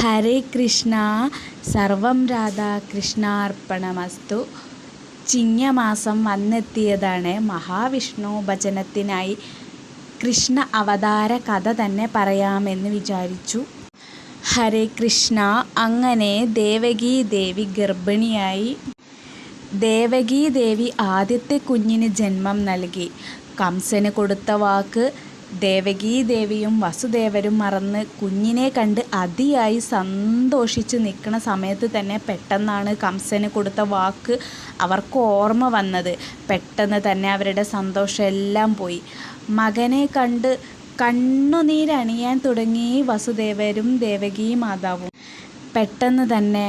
ഹരേ കൃഷ്ണ സർവം രാധാകൃഷ്ണാർപ്പണമസ്തു ചിങ്ങമാസം വന്നെത്തിയതാണ് മഹാവിഷ്ണു ഭജനത്തിനായി കൃഷ്ണ അവതാര കഥ തന്നെ പറയാമെന്ന് വിചാരിച്ചു. ഹരേ കൃഷ്ണ അങ്ങനെ ദേവകി ദേവി ഗർഭിണിയായി. ദേവകി ദേവി ആദ്യത്തെ കുഞ്ഞിന് ജന്മം നൽകി. കംസന് കൊടുത്ത വാക്ക് ദേവകീ ദേവിയും വസുദേവരും മറന്ന് കുഞ്ഞിനെ കണ്ട് അതിയായി സന്തോഷിച്ച് നിൽക്കുന്ന സമയത്ത് തന്നെ പെട്ടെന്നാണ് കംസന് കൊടുത്ത വാക്ക് അവർക്ക് ഓർമ്മ വന്നത്. പെട്ടെന്ന് തന്നെ അവരുടെ സന്തോഷം എല്ലാം പോയി. മകനെ കണ്ട് കണ്ണുനീരണിയാൻ തുടങ്ങി വസുദേവരും ദേവകീ മാതാവും. പെട്ടെന്ന് തന്നെ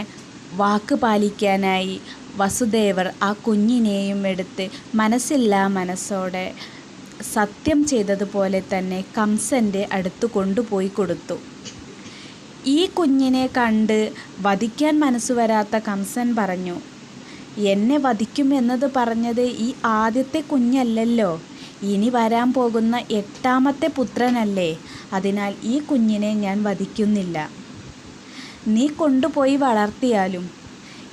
വാക്ക് പാലിക്കാനായി വസുദേവർ ആ കുഞ്ഞിനെയും എടുത്ത് മനസ്സില്ലാ മനസ്സോടെ സത്യം ചെയ്തതുപോലെ തന്നെ കംസന്റെ അടുത്ത് കൊണ്ടുപോയി കൊടുത്തു. ഈ കുഞ്ഞിനെ കണ്ട് വധിക്കാൻ മനസ്സ് വരാത്ത കംസൻ പറഞ്ഞു എന്നെ വധിക്കും എന്നത് പറഞ്ഞത് ഈ ആദ്യത്തെ കുഞ്ഞല്ലല്ലോ. ഇനി വരാൻ പോകുന്ന എട്ടാമത്തെ പുത്രനല്ലേ. അതിനാൽ ഈ കുഞ്ഞിനെ ഞാൻ വധിക്കുന്നില്ല. നീ കൊണ്ടുപോയി വളർത്തിയാലും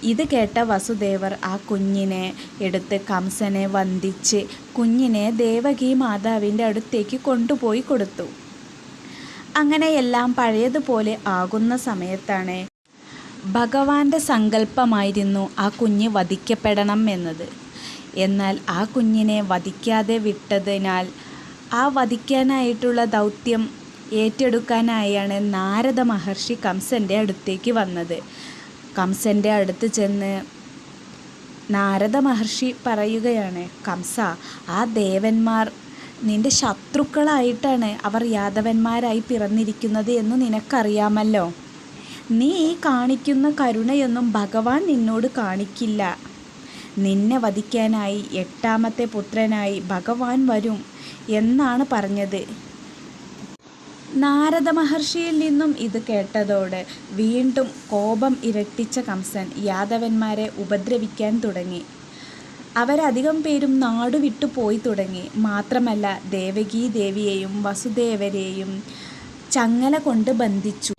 ഇത് കേട്ട വസുദേവർ ആ കുഞ്ഞിനെ എടുത്ത് കംസനെ വന്ദിച്ച് കുഞ്ഞിനെ ദേവകി മാതാവിന്റെ അടുത്തേക്ക് കൊണ്ടുപോയി കൊടുത്തു. അങ്ങനെ എല്ലാം പഴയതുപോലെ ആകുന്ന സമയത്താണ് ഭഗവാന്റെ സങ്കല്പമായിരുന്നു ആ കുഞ്ഞ് വധിക്കപ്പെടണം എന്നത്. എന്നാൽ ആ കുഞ്ഞിനെ വധിക്കാതെ വിട്ടതിനാൽ ആ വധിക്കാനായിട്ടുള്ള ദൗത്യം ഏറ്റെടുക്കാനായാണ് നാരദ മഹർഷി കംസന്റെ അടുത്തേക്ക് വന്നത്. കംസന്റെ അടുത്ത് ചെന്ന് നാരദ മഹർഷി പറയുകയാണ് കംസ ആ ദേവന്മാർ നിന്റെ ശത്രുക്കളായിട്ടാണ് അവർ യാദവന്മാരായി പിറന്നിരിക്കുന്നത് എന്ന് നിനക്കറിയാമല്ലോ. നീ ഈ കാണിക്കുന്ന കരുണയൊന്നും ഭഗവാൻ നിന്നോട് കാണിക്കില്ല. നിന്നെ വധിക്കാനായി എട്ടാമത്തെ പുത്രനായി ഭഗവാൻ വരും എന്നാണ് പറഞ്ഞത്. നാരദ മഹർഷിയിൽ നിന്നും ഇത് കേട്ടതോടെ വീണ്ടും കോപം ഇരട്ടിച്ച കംസൻ യാദവന്മാരെ ഉപദ്രവിക്കാൻ തുടങ്ങി. അവരധികം പേരും നാടുവിട്ടു പോയി തുടങ്ങി. മാത്രമല്ല ദേവകീ ദേവിയെയും വസുദേവരെയും ചങ്ങല കൊണ്ട് ബന്ധിച്ചു.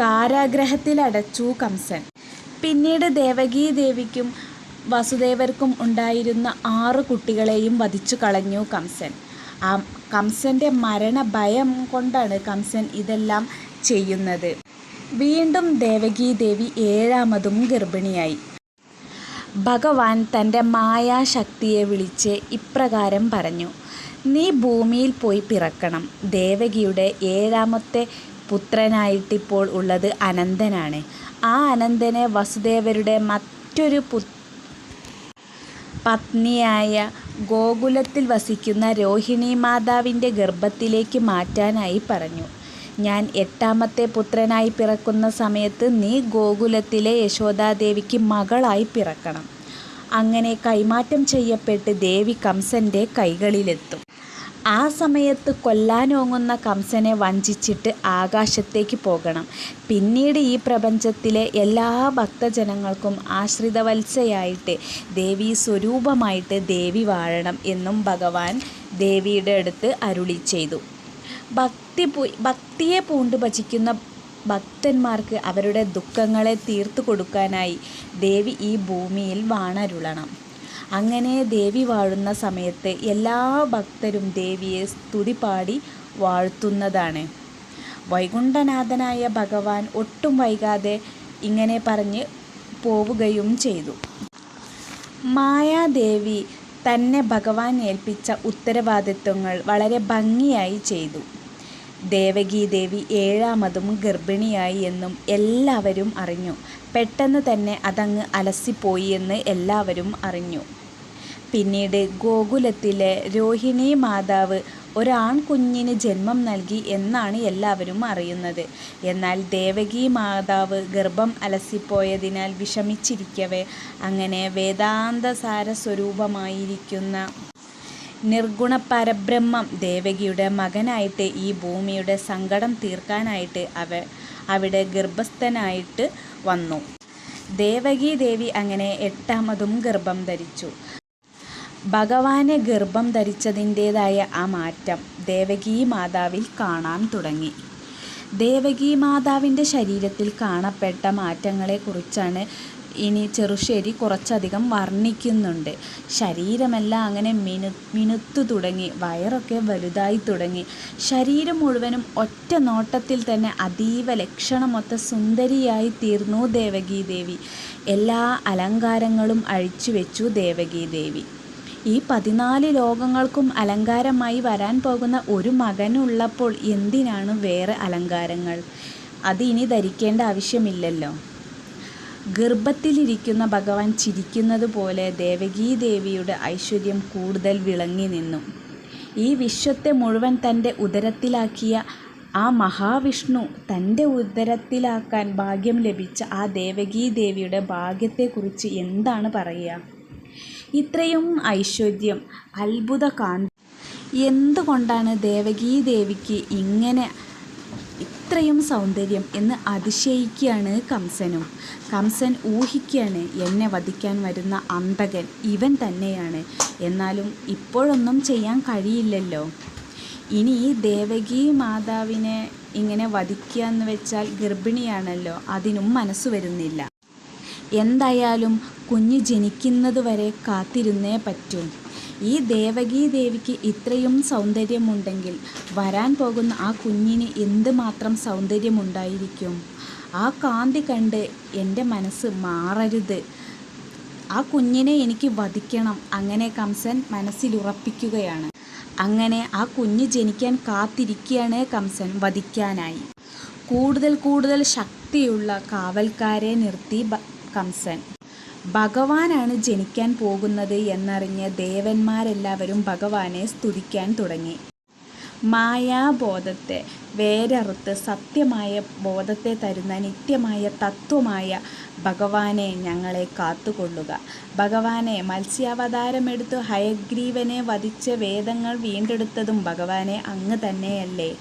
കാരാഗ്രഹത്തിലടച്ചു കംസൻ. പിന്നീട് ദേവകീ ദേവിക്കും വസുദേവർക്കും ഉണ്ടായിരുന്ന ആറ് കുട്ടികളെയും വധിച്ചു കളഞ്ഞു കംസൻ. ആ കംസന്റെ മരണഭയം കൊണ്ടാണ് കംസൻ ഇതെല്ലാം ചെയ്യുന്നത്. വീണ്ടും ദേവകി ദേവി ഏഴാമതും ഗർഭിണിയായി. ഭഗവാൻ തന്റെ മായാശക്തിയെ വിളിച്ച് ഇപ്രകാരം പറഞ്ഞു നീ ഭൂമിയിൽ പോയി പിറക്കണം. ദേവകിയുടെ ഏഴാമത്തെ പുത്രനായിട്ടിപ്പോൾ ഉള്ളത് അനന്തനാണ്. ആ അനന്തനെ വസുദേവരുടെ മറ്റൊരു പു പത്നിയായ ഗോകുലത്തിൽ വസിക്കുന്ന രോഹിണി മാതാവിന്റെ ഗർഭത്തിലേക്ക് മാറ്റാനായി പറഞ്ഞു. ഞാൻ എട്ടാമത്തെ പുത്രനായി പിറക്കുന്ന സമയത്ത് നീ ഗോകുലത്തിലെ യശോദാദേവിക്ക് മകളായി പിറക്കണം. അങ്ങനെ കൈമാറ്റം ചെയ്യപ്പെട്ട് ദേവി കംസന്റെ കൈകളിലെത്തും. ആ സമയത്ത് കൊല്ലാനോങ്ങുന്ന കംസനെ വഞ്ചിച്ചിട്ട് ആകാശത്തേക്ക് പോകണം. പിന്നീട് ഈ പ്രപഞ്ചത്തിലെ എല്ലാ ഭക്തജനങ്ങൾക്കും ആശ്രിതവത്സയായിട്ട് ദേവി സ്വരൂപമായിട്ട് ദേവി വാഴണം എന്നും ഭഗവാൻ ദേവിയുടെ അടുത്ത് അരുളി ചെയ്തു. ഭക്തി ഭക്തിയെ പൂണ്ട് ഭജിക്കുന്ന ഭക്തന്മാർക്ക് അവരുടെ ദുഃഖങ്ങളെ തീർത്തു കൊടുക്കാനായി ദേവി ഈ ഭൂമിയിൽ വാണരുളണം. അങ്ങനെ ദേവി വാഴുന്ന സമയത്ത് എല്ലാ ഭക്തരും ദേവിയെ സ്തുതി പാടി വാഴ്ത്തുന്നതാണ്. വൈകുണ്ഠനാഥനായ ഭഗവാൻ ഒട്ടും വൈകാതെ ഇങ്ങനെ പറഞ്ഞ് പോവുകയും ചെയ്തു. മായാദേവി തന്നെ ഭഗവാൻ ഏൽപ്പിച്ച ഉത്തരവാദിത്വങ്ങൾ വളരെ ഭംഗിയായി ചെയ്തു. ദേവകി ദേവി ഏഴാമതും ഗർഭിണിയായി എന്നും എല്ലാവരും അറിഞ്ഞു. പെട്ടെന്ന് തന്നെ അതങ്ങ് അലസിപ്പോയി എന്ന് എല്ലാവരും അറിഞ്ഞു. പിന്നീട് ഗോകുലത്തിലെ രോഹിണി മാതാവ് ഒരാൺകുഞ്ഞിന് ജന്മം നൽകി എന്നാണ് എല്ലാവരും അറിയുന്നത്. എന്നാൽ ദേവകി മാതാവ് ഗർഭം അലസിപ്പോയതിനാൽ വിഷമിച്ചിരിക്കവേ അങ്ങനെ വേദാന്തസാര സ്വരൂപമായിരിക്കുന്ന നിർഗുണ പരബ്രഹ്മം ദേവകിയുടെ മകനായിട്ട് ഈ ഭൂമിയുടെ സങ്കടം തീർക്കാനായിട്ട് അവ അവിടെ ഗർഭസ്ഥനായിട്ട് വന്നു. ദേവകി ദേവി അങ്ങനെ എട്ടാമതും ഗർഭം ധരിച്ചു. ഭഗവാനെ ഗർഭം ധരിച്ചതിന്റേതായ ആ മാറ്റം ദേവകി മാതാവിൽ കാണാൻ തുടങ്ങി. ദേവകി മാതാവിന്റെ ശരീരത്തിൽ കാണപ്പെട്ട മാറ്റങ്ങളെക്കുറിച്ചാണ് ഇനി ചെറുശ്ശേരി കുറച്ചധികം വർണിക്കുന്നുണ്ട്. ശരീരമെല്ലാം അങ്ങനെ മിനു മിനുത്തു തുടങ്ങി വയറൊക്കെ വലുതായി തുടങ്ങി. ശരീരം മുഴുവനും ഒറ്റ നോട്ടത്തിൽ തന്നെ അതീവ ലക്ഷണമൊത്ത സുന്ദരിയായി തീർന്നു ദേവകീ ദേവി എല്ലാ അലങ്കാരങ്ങളും അഴിച്ചു വെച്ചു ദേവകീ ദേവി ഈ പതിനാല് ലോകങ്ങൾക്കും അലങ്കാരമായി വരാൻ പോകുന്ന ഒരു മകനുള്ളപ്പോൾ എന്തിനാണ് വേറെ അലങ്കാരങ്ങൾ? അത് ഇനി ധരിക്കേണ്ട ആവശ്യമില്ലല്ലോ. ഗർഭത്തിലിരിക്കുന്ന ഭഗവാൻ ചിരിക്കുന്നത് പോലെ ദേവകീദേവിയുടെ ഐശ്വര്യം കൂടുതൽ വിളങ്ങി നിന്നു. ഈ വിശ്വത്തെ മുഴുവൻ തന്റെ ഉദരത്തിലാക്കിയ ആ മഹാവിഷ്ണു തന്റെ ഉദരത്തിലാക്കാൻ ഭാഗ്യം ലഭിച്ച ആ ദേവകീദേവിയുടെ ഭാഗ്യത്തെക്കുറിച്ച് എന്താണ് പറയുക? ഇത്രയും ഐശ്വര്യം അത്ഭുത കാന്തി എന്തുകൊണ്ടാണ് ദേവകീദേവിക്ക് ഇങ്ങനെ ഇത്രയും സൗന്ദര്യം എന്ന് അതിശയിക്കുകയാണ് കംസനും. കംസൻ ഊഹിക്കുകയാണ് എന്നെ വധിക്കാൻ വരുന്ന അന്തകൻ ഇവൻ തന്നെയാണ്. എന്നാലും ഇപ്പോഴൊന്നും ചെയ്യാൻ കഴിയില്ലല്ലോ. ഇനി ദേവകി മാതാവിനെ ഇങ്ങനെ വധിക്കുക എന്ന് വെച്ചാൽ ഗർഭിണിയാണല്ലോ അതിനും മനസ്സ് വരുന്നില്ല. എന്തായാലും കുഞ്ഞ് ജനിക്കുന്നത് വരെ കാത്തിരുന്നേ പറ്റൂ. ഈ ദേവകീ ദേവിക്ക് ഇത്രയും സൗന്ദര്യമുണ്ടെങ്കിൽ വരാൻ പോകുന്ന ആ കുഞ്ഞിന് എന്തുമാത്രം സൗന്ദര്യമുണ്ടായിരിക്കും? ആ കാന്തി കണ്ട് എന്റെ മനസ്സ് മാറരുത്. ആ കുഞ്ഞിനെ എനിക്ക് വധിക്കണം. അങ്ങനെ കംസൻ മനസ്സിലുറപ്പിക്കുകയാണ്. അങ്ങനെ ആ കുഞ്ഞ് ജനിക്കാൻ കാത്തിരിക്കുകയാണ് കംസൻ വധിക്കാനായി. കൂടുതൽ കൂടുതൽ ശക്തിയുള്ള കാവൽക്കാരെ നിർത്തി കംസൻ. ഭഗവാനാണ് ജനിക്കാൻ പോകുന്നത് എന്നറിഞ്ഞ് ദേവന്മാരെല്ലാവരും ഭഗവാനെ സ്തുതിക്കാൻ തുടങ്ങി. മായാബോധത്തെ വേരറുത്ത് സത്യമായ ബോധത്തെ തരുന്ന നിത്യമായ തത്വമായ ഭഗവാനെ ഞങ്ങളെ കാത്തുകൊള്ളുക. ഭഗവാനെ മത്സ്യാവതാരമെടുത്ത് ഹയഗ്രീവനെ വധിച്ച് വേദങ്ങൾ വീണ്ടെടുത്തതും ഭഗവാനെ അങ്ങ് തന്നെയല്ലേ?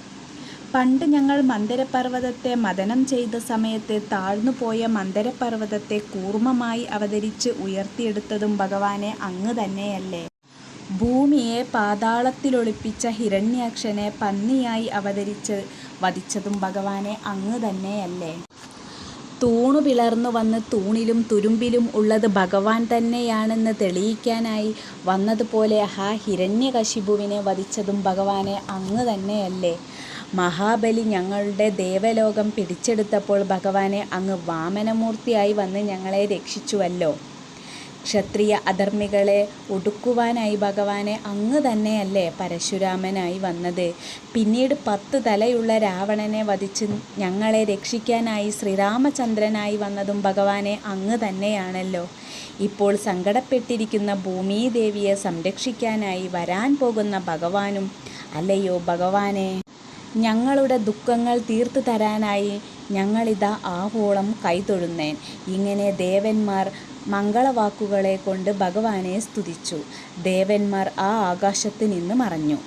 പണ്ട് ഞങ്ങൾ മന്ദരപർവതത്തെ മദനം ചെയ്ത സമയത്ത് താഴ്ന്നുപോയ മന്ദരപർവതത്തെ കൂർമ്മമായി അവതരിച്ച് ഉയർത്തിയെടുത്തതും ഭഗവാനെ അങ്ങ് തന്നെയല്ലേ. ഭൂമിയെ പാതാളത്തിലൊളിപ്പിച്ച ഹിരണ്യാക്ഷനെ പന്നിയായി അവതരിച്ച് വധിച്ചതും ഭഗവാനെ അങ്ങ് തന്നെയല്ലേ. തൂണു പിളർന്നു വന്ന് തൂണിലും തുരുമ്പിലും ഉള്ളത് ഭഗവാൻ തന്നെയാണെന്ന് തെളിയിക്കാനായി വന്നതുപോലെ ആ ഹിരണ്യകശിപുവിനെ വധിച്ചതും ഭഗവാനെ അങ്ങ് തന്നെയല്ലേ. മഹാബലി ഞങ്ങളുടെ ദേവലോകം പിടിച്ചെടുത്തപ്പോൾ ഭഗവാനെ അങ്ങ് വാമനമൂർത്തിയായി വന്ന് ഞങ്ങളെ രക്ഷിച്ചുവല്ലോ. ക്ഷത്രിയ അധർമ്മികളെ ഒടുക്കുവാനായി ഭഗവാനെ അങ്ങ് തന്നെയല്ലേ പരശുരാമനായി വന്നത്. പിന്നീട് പത്ത് തലയുള്ള രാവണനെ വധിച്ച് ഞങ്ങളെ രക്ഷിക്കാനായി ശ്രീരാമചന്ദ്രനായി വന്നതും ഭഗവാനെ അങ്ങ് തന്നെയാണല്ലോ. ഇപ്പോൾ സങ്കടപ്പെട്ടിരിക്കുന്ന ഭൂമിദേവിയെ സംരക്ഷിക്കാനായി വരാൻ പോകുന്ന ഭഗവാനും അല്ലയോ ഭഗവാനെ? ഞങ്ങളുടെ ദുഃഖങ്ങൾ തീർത്തു തരാനായി ഞങ്ങളിതാ ആവോളം കൈതൊഴുന്നേൻ. ഇങ്ങനെ ദേവന്മാർ മംഗളവാക്കുകളെ കൊണ്ട് ഭഗവാനെ സ്തുതിച്ചു. ദേവന്മാർ ആ ആകാശത്ത് നിന്ന് മറഞ്ഞു.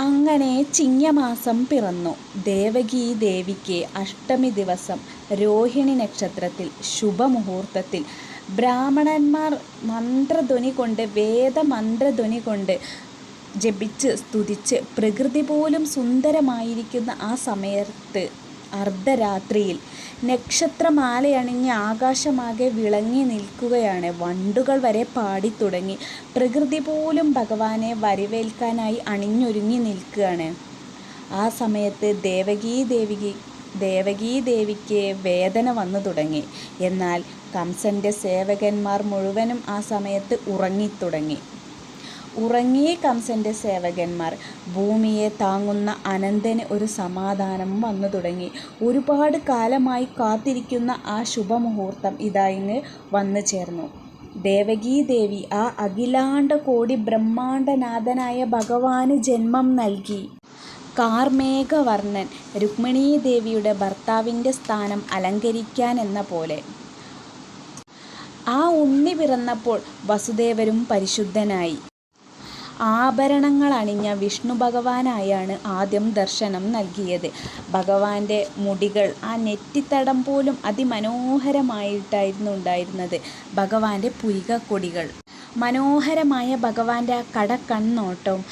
അങ്ങനെ ചിങ്ങമാസം പിറന്നു. ദേവകീ ദേവിക്ക് അഷ്ടമി ദിവസം രോഹിണി നക്ഷത്രത്തിൽ ശുഭമുഹൂർത്തത്തിൽ ബ്രാഹ്മണന്മാർ മന്ത്രധ്വനി കൊണ്ട് വേദമന്ത്രധ്വനി കൊണ്ട് ജപിച്ച് സ്തുതിച്ച് പ്രകൃതി പോലും സുന്ദരമായിരിക്കുന്ന ആ സമയത്ത് അർദ്ധരാത്രിയിൽ നക്ഷത്രമാലയണിഞ്ഞ് ആകാശമാകെ വിളങ്ങി നിൽക്കുകയാണ്. വണ്ടുകൾ വരെ പാടിത്തുടങ്ങി. പ്രകൃതി പോലും ഭഗവാനെ വരവേൽക്കാനായി അണിഞ്ഞൊരുങ്ങി നിൽക്കുകയാണ്. ആ സമയത്ത് ദേവകീ ദേവികി ദേവകീ ദേവിക്ക് വേദന വന്നു തുടങ്ങി. എന്നാൽ കംസന്റെ സേവകന്മാർ മുഴുവനും ആ സമയത്ത് ഉറങ്ങിത്തുടങ്ങി. ഉറങ്ങിയ കംസന്റെ സേവകന്മാർ. ഭൂമിയെ താങ്ങുന്ന അനന്തന് ഒരു സമാധാനം വന്നു തുടങ്ങി. ഒരുപാട് കാലമായി കാത്തിരിക്കുന്ന ആ ശുഭമുഹൂർത്തം ഇതാ ഇങ്ങ് വന്നു ചേർന്നു. ദേവകീ ദേവി ആ അഖിലാണ്ട കോടി ബ്രഹ്മാണ്ടനാഥനായ ഭഗവാന് ജന്മം നൽകി. കാർമേഘവർണൻ രുക്മിണീ ദേവിയുടെ ഭർത്താവിന്റെ സ്ഥാനം അലങ്കരിക്കാൻ എന്ന പോലെ. ആ ഉണ്ണി പിറന്നപ്പോൾ വസുദേവരും പരിശുദ്ധനായി. ആഭരണങ്ങൾ അണിഞ്ഞ വിഷ്ണു ഭഗവാനായാണ് ആദ്യം ദർശനം നൽകിയത്. ഭഗവാന്റെ മുടികൾ ആ നെറ്റിത്തടം പോലും അതിമനോഹരമായിട്ടായിരുന്നു ഉണ്ടായിരുന്നത്. ഭഗവാന്റെ പുരികക്കൊടികൾ. മനോഹരമായ ഭഗവാന്റെ ആ കടക്കണ്ണോട്ടവും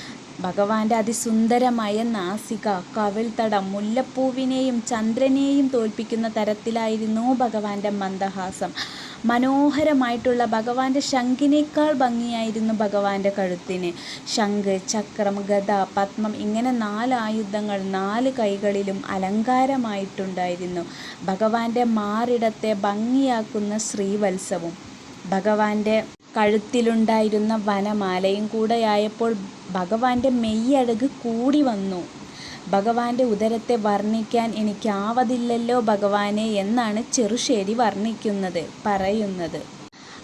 ഭഗവാന്റെ അതിസുന്ദരമായ നാസിക കവിൾത്തടം മുല്ലപ്പൂവിനെയും ചന്ദ്രനെയും തോൽപ്പിക്കുന്ന തരത്തിലായിരുന്നു ഭഗവാന്റെ മന്ദഹാസം. മനോഹരമായിട്ടുള്ള ഭഗവാന്റെ ശംഖിനേക്കാൾ ഭംഗിയായിരുന്നു ഭഗവാന്റെ കഴുത്തിന്. ശംഖ് ചക്രം ഗത പത്മം ഇങ്ങനെ നാല് ആയുധങ്ങൾ നാല് കൈകളിലും അലങ്കാരമായിട്ടുണ്ടായിരുന്നു. ഭഗവാന്റെ മാറിടത്തെ ഭംഗിയാക്കുന്ന ശ്രീവത്സവും ഭഗവാന്റെ കഴുത്തിലുണ്ടായിരുന്ന വനമാലയും കൂടെയായപ്പോൾ ഭഗവാന്റെ മെയ്യഴക് കൂടി വന്നു. ഭഗവാന്റെ ഉദരത്തെ വർണിക്കാൻ എനിക്കാവതില്ലല്ലോ ഭഗവാനെ എന്നാണ് ചെറുശ്ശേരി വർണിക്കുന്നത് പറയുന്നത്.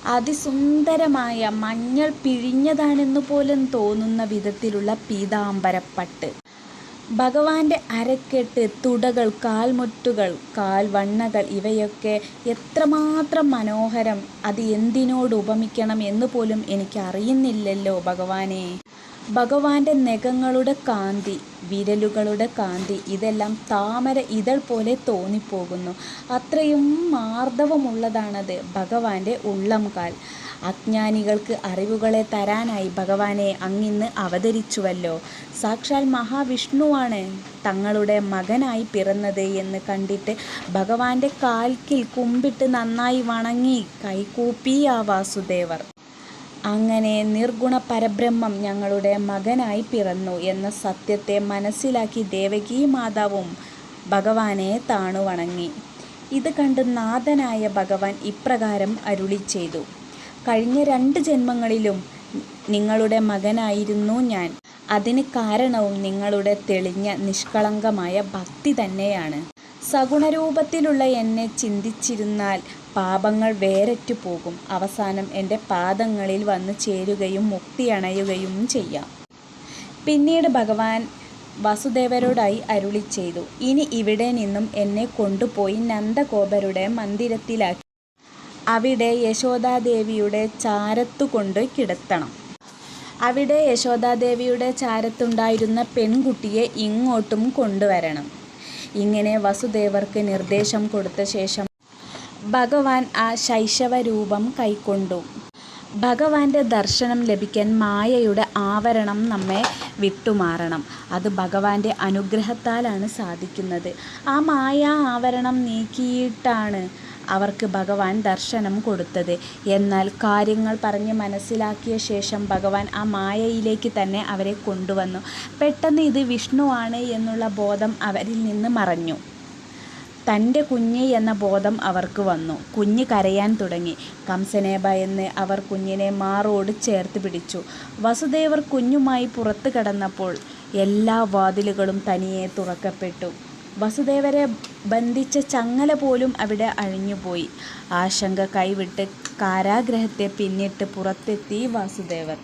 അതിസുന്ദരമായ മഞ്ഞൾ പിഴിഞ്ഞതാണെന്ന് പോലും തോന്നുന്ന വിധത്തിലുള്ള പീതാംബരപ്പട്ട്. ഭഗവാന്റെ അരക്കെട്ട് തുടകൾ കാൽമുട്ടുകൾ കാൽവണ്ണകൾ ഇവയൊക്കെ എത്രമാത്രം മനോഹരം അത് എന്തിനോട് ഉപമിക്കണം എന്ന് പോലും എനിക്കറിയുന്നില്ലല്ലോ ഭഗവാനെ. ഭഗവാന്റെ നഖങ്ങളുടെ കാന്തി വിരലുകളുടെ കാന്തി ഇതെല്ലാം താമര ഇതൾ പോലെ തോന്നിപ്പോകുന്നു. അത്രയും മാർദ്ദവമുള്ളതാണത് ഭഗവാന്റെ ഉള്ളംകാൽ. അജ്ഞാനികൾക്ക് അറിവുകളെ തരാനായി ഭഗവാനെ അങ്ങിന്ന് അവതരിച്ചുവല്ലോ. സാക്ഷാൽ മഹാവിഷ്ണുവാണ് തങ്ങളുടെ മകനായി പിറന്നത് എന്ന് കണ്ടിട്ട് ഭഗവാന്റെ കാൽക്കിൽ കുമ്പിട്ട് നന്നായി വണങ്ങി കൈകൂപ്പി ആ വാസുദേവർ. അങ്ങനെ നിർഗുണ പരബ്രഹ്മം ഞങ്ങളുടെ മകനായി പിറന്നു എന്ന സത്യത്തെ മനസ്സിലാക്കി ദേവകി മാതാവും ഭഗവാനെ താണു വണങ്ങി. ഇത് കണ്ട് നാഥനായ ഭഗവാൻ ഇപ്രകാരം അരുളി ചെയ്തു. കഴിഞ്ഞ രണ്ട് ജന്മങ്ങളിലും നിങ്ങളുടെ മകനായിരുന്നു ഞാൻ. അതിന് കാരണവും നിങ്ങളുടെ തെളിഞ്ഞ നിഷ്കളങ്കമായ ഭക്തി തന്നെയാണ്. സഗുണരൂപത്തിലുള്ള എന്നെ ചിന്തിച്ചിരുന്നാൽ പാപങ്ങൾ വേരറ്റു പോകും. അവസാനം എന്റെ പാദങ്ങളിൽ വന്ന് ചേരുകയും മുക്തി അണയുകയും ചെയ്യാം. പിന്നീട് ഭഗവാൻ വസുദേവരോടായി അരുളി ചെയ്തു. ഇനി ഇവിടെ നിന്നും എന്നെ കൊണ്ടുപോയി നന്ദഗോപരുടെ മന്ദിരത്തിലാക്കി അവിടെ യശോദാദേവിയുടെ ചാരത്തുകൊണ്ട് കിടത്തണം. അവിടെ യശോദാദേവിയുടെ ചാരത്തുണ്ടായിരുന്ന പെൺകുട്ടിയെ ഇങ്ങോട്ടും കൊണ്ടുവരണം. ഇങ്ങനെ വസുദേവർക്ക് നിർദ്ദേശം കൊടുത്ത ശേഷം ഭഗവാൻ ആ ശൈശവ രൂപം കൈക്കൊണ്ടു. ഭഗവാന്റെ ദർശനം ലഭിക്കാൻ മായയുടെ ആവരണം നമ്മെ വിട്ടുമാറണം. അത് ഭഗവാന്റെ അനുഗ്രഹത്താലാണ് സാധിക്കുന്നത്. ആ മായ ആവരണം നീക്കിയിട്ടാണ് അവർക്ക് ഭഗവാൻ ദർശനം കൊടുത്തത്. എന്നാൽ കാര്യങ്ങൾ പറഞ്ഞ് മനസ്സിലാക്കിയ ശേഷം ഭഗവാൻ ആ മായയിലേക്ക് തന്നെ അവരെ കൊണ്ടുവന്നു. പെട്ടെന്ന് ഇത് വിഷ്ണുവാണ് എന്നുള്ള ബോധം അവരിൽ നിന്ന് മറഞ്ഞു. തന്റെ കുഞ്ഞ് എന്ന ബോധം അവർക്ക് വന്നു. കുഞ്ഞ് കരയാൻ തുടങ്ങി. കംസനെ ഭയന്ന് അവർ കുഞ്ഞിനെ മാറോട് ചേർത്ത് പിടിച്ചു. വസുദേവർ കുഞ്ഞുമായി പുറത്തു കടന്നപ്പോൾ എല്ലാ വാതിലുകളും തനിയെ തുറക്കപ്പെട്ടു. വസുദേവരെ ബന്ധിച്ച ചങ്ങല പോലും അവിടെ അഴിഞ്ഞുപോയി. ആശങ്ക കൈവിട്ട് കാരാഗ്രഹത്തെ പിന്നിട്ട് പുറത്തെത്തി വാസുദേവർ.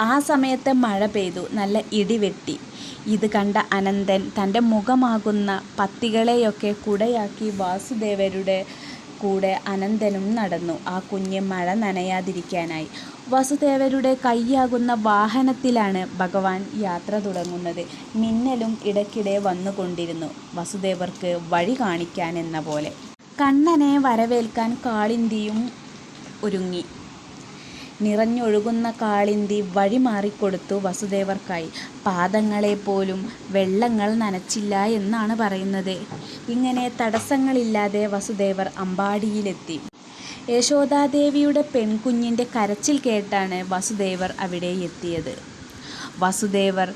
ആ സമയത്ത് മഴ പെയ്തു. നല്ല ഇടിവെട്ടി. ഇത് കണ്ട അനന്തൻ തന്റെ മുഖമാകുന്ന പത്തികളെയൊക്കെ കുടയാക്കി വാസുദേവരുടെ കൂടെ അനന്തനും നടന്നു. ആ കുഞ്ഞ് മഴ നനയാതിരിക്കാനായി. വസുദേവരുടെ കൈയാകുന്ന വാഹനത്തിലാണ് ഭഗവാൻ യാത്ര തുടങ്ങുന്നത്. മിന്നലും ഇടയ്ക്കിടെ വന്നുകൊണ്ടിരുന്നു. വസുദേവർക്ക് വഴി കാണിക്കാൻ എന്ന പോലെ. കണ്ണനെ വരവേൽക്കാൻ കാളിന്തിയും ഒരുങ്ങി. നിറഞ്ഞൊഴുകുന്ന കാളിന്തി വഴിമാറിക്കൊടുത്തു വസുദേവർക്കായി. പാദങ്ങളെ പോലും വെള്ളങ്ങൾ നനച്ചില്ല എന്നാണ് പറയുന്നത്. ഇങ്ങനെ തടസ്സങ്ങളില്ലാതെ വസുദേവർ അമ്പാടിയിലെത്തി. യശോദാദേവിയുടെ പെൺകുഞ്ഞിന്റെ കരച്ചിൽ കേട്ടാണ് വസുദേവർ അവിടെ എത്തിയത്. വസുദേവർ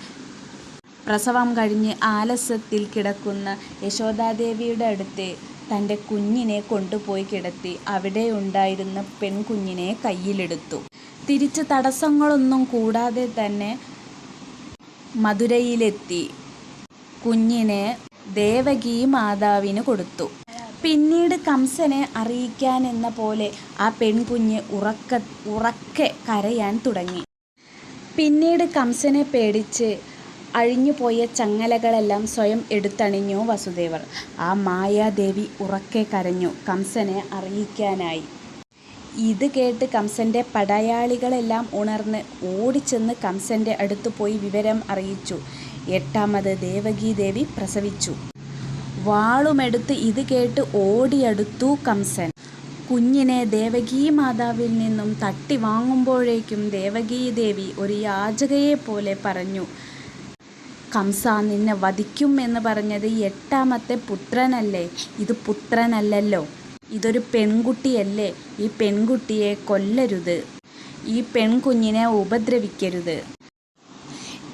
പ്രസവം കഴിഞ്ഞ് ആലസ്യത്തിൽ കിടക്കുന്ന യശോദാദേവിയുടെ അടുത്ത് തന്റെ കുഞ്ഞിനെ കൊണ്ടുപോയി കിടത്തി അവിടെ ഉണ്ടായിരുന്ന പെൺകുഞ്ഞിനെ കയ്യിലെടുത്തു. തിരിച്ച് തടസ്സങ്ങളൊന്നും കൂടാതെ തന്നെ മധുരയിലെത്തി. കുഞ്ഞിനെ ദേവകി മാതാവിന് കൊടുത്തു. പിന്നീട് കംസനെ അറിയിക്കാൻ എന്ന പോലെ ആ പെൺകുഞ്ഞ് ഉറക്ക ഉറക്കെ കരയാൻ തുടങ്ങി. പിന്നീട് കംസനെ പേടിച്ച് അഴിഞ്ഞുപോയ ചങ്ങലകളെല്ലാം സ്വയം എടുത്തണിഞ്ഞു വസുദേവർ. ആ മായാദേവി ഉറക്കെ കരഞ്ഞു. കംസനെ അറിയിക്കാനായി. ഇത് കേട്ട് കംസന്റെ പടയാളികളെല്ലാം ഉണർന്ന് ഓടിച്ചെന്ന് കംസന്റെ അടുത്ത് പോയി വിവരം അറിയിച്ചു. എട്ടാമത് ദേവകി ദേവി പ്രസവിച്ചു. വാളുമെടുത്ത് ഇത് കേട്ട് ഓടിയടുത്തു കംസൻ. കുഞ്ഞിനെ ദേവകീ മാതാവിൽ നിന്നും തട്ടി വാങ്ങുമ്പോഴേക്കും ദേവകീ ദേവി ഒരു യാചകയെ പോലെ പറഞ്ഞു കംസ നിന്നെ വധിക്കും എന്ന് പറഞ്ഞത് എട്ടാമത്തെ പുത്രനല്ലേ? ഇത് പുത്രനല്ലല്ലോ. ഇതൊരു പെൺകുട്ടിയല്ലേ? ഈ പെൺകുട്ടിയെ കൊല്ലരുത്. ഈ പെൺകുഞ്ഞിനെ ഉപദ്രവിക്കരുത്.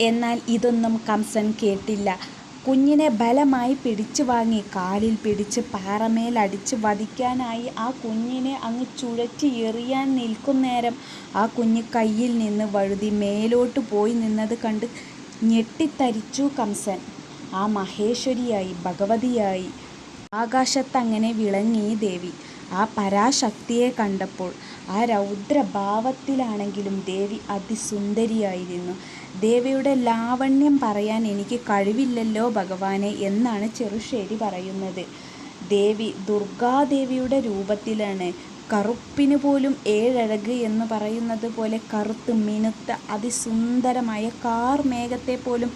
എന്നാൽ ഇതൊന്നും കംസൻ കേട്ടില്ല. കുഞ്ഞിനെ ബലമായി പിടിച്ചു വാങ്ങി കാലിൽ പിടിച്ച് പാറമേലടിച്ച് വധിക്കാനായി ആ കുഞ്ഞിനെ അങ്ങ് ചുഴറ്റി എറിയാൻ നിൽക്കുന്നേരം ആ കുഞ്ഞ് കയ്യിൽ നിന്ന് വഴുതി മേലോട്ട് പോയി നിന്നത് കണ്ട് ഞെട്ടിത്തരിച്ചു കംസൻ. ആ മഹേശ്വരിയായി ഭഗവതിയായി. ആകാശത്തങ്ങനെ വിളങ്ങി ദേവി. ആ പരാശക്തിയെ കണ്ടപ്പോൾ ആ രൗദ്രഭാവത്തിലാണെങ്കിലും ദേവി അതിസുന്ദരിയായിരുന്നു. ദേവിയുടെ ലാവണ്യം പറയാൻ എനിക്ക് കഴിവില്ലല്ലോ ഭഗവാനെ എന്നാണ് ചെറുശ്ശേരി പറയുന്നത്. ദേവി ദുർഗാദേവിയുടെ രൂപത്തിലാണ് കറുപ്പിന് പോലും ഏഴഴക് എന്ന് പറയുന്നത് പോലെ കറുത്ത് മിനുത്ത അതിസുന്ദരമായ കാർ മേഘത്തെ പോലും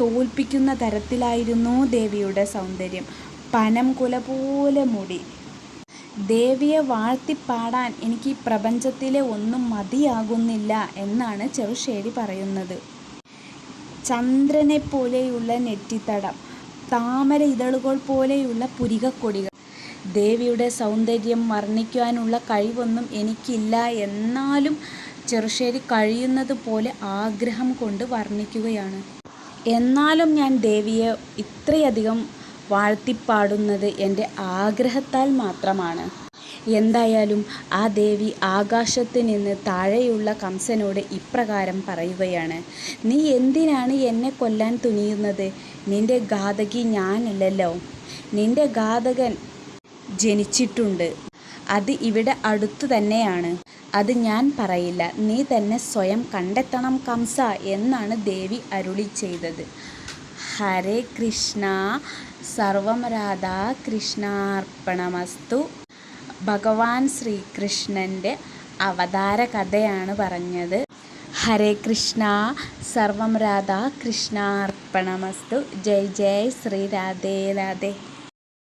തോൽപ്പിക്കുന്ന തരത്തിലായിരുന്നു ദേവിയുടെ സൗന്ദര്യം. പനം കുല പോലെ മുടി. ദേവിയെ വാഴ്ത്തിപ്പാടാൻ എനിക്ക് ഈ പ്രപഞ്ചത്തിലെ ഒന്നും മതിയാകുന്നില്ല എന്നാണ് ചെറുശ്ശേരി പറയുന്നത്. ചന്ദ്രനെ പോലെയുള്ള നെറ്റിത്തടം താമര ഇതളുകൾ പോലെയുള്ള പുരികക്കൊടികൾ ദേവിയുടെ സൗന്ദര്യം വർണിക്കുവാനുള്ള കഴിവൊന്നും എനിക്കില്ല എന്നാലും ചെറുശ്ശേരി കഴിയുന്നത് പോലെ ആഗ്രഹം കൊണ്ട് വർണിക്കുകയാണ്. എന്നാലും ഞാൻ ദേവിയെ ഇത്രയധികം വാഴ്ത്തിപ്പാടുന്നത് എന്റെ ആഗ്രഹത്താൽ മാത്രമാണ്. എന്തായാലും ആ ദേവി ആകാശത്ത് നിന്ന് താഴെയുള്ള കംസനോട് ഇപ്രകാരം പറയുകയാണ് നീ എന്തിനാണ് എന്നെ കൊല്ലാൻ തുനിയുന്നത്? നിന്റെ ഘാതകി ഞാനല്ലല്ലോ. നിന്റെ ഘാതകൻ ജനിച്ചിട്ടുണ്ട്. അത് ഇവിടെ അടുത്തു തന്നെയാണ്. അത് ഞാൻ പറയില്ല. നീ തന്നെ സ്വയം കണ്ടെത്തണം കംസ എന്നാണ് ദേവി അരുളി ചെയ്തത്. ഹരേ കൃഷ്ണ. സർവം രാധാ കൃഷ്ണാർപ്പണമസ്തു. ഭഗവാൻ ശ്രീകൃഷ്ണന്റെ അവതാര കഥയാണ് പറഞ്ഞത്. ഹരേ കൃഷ്ണ സർവം രാധാ കൃഷ്ണാർപ്പണമസ്തു. ജയ് ജയ് ശ്രീ രാധേ രാധേ.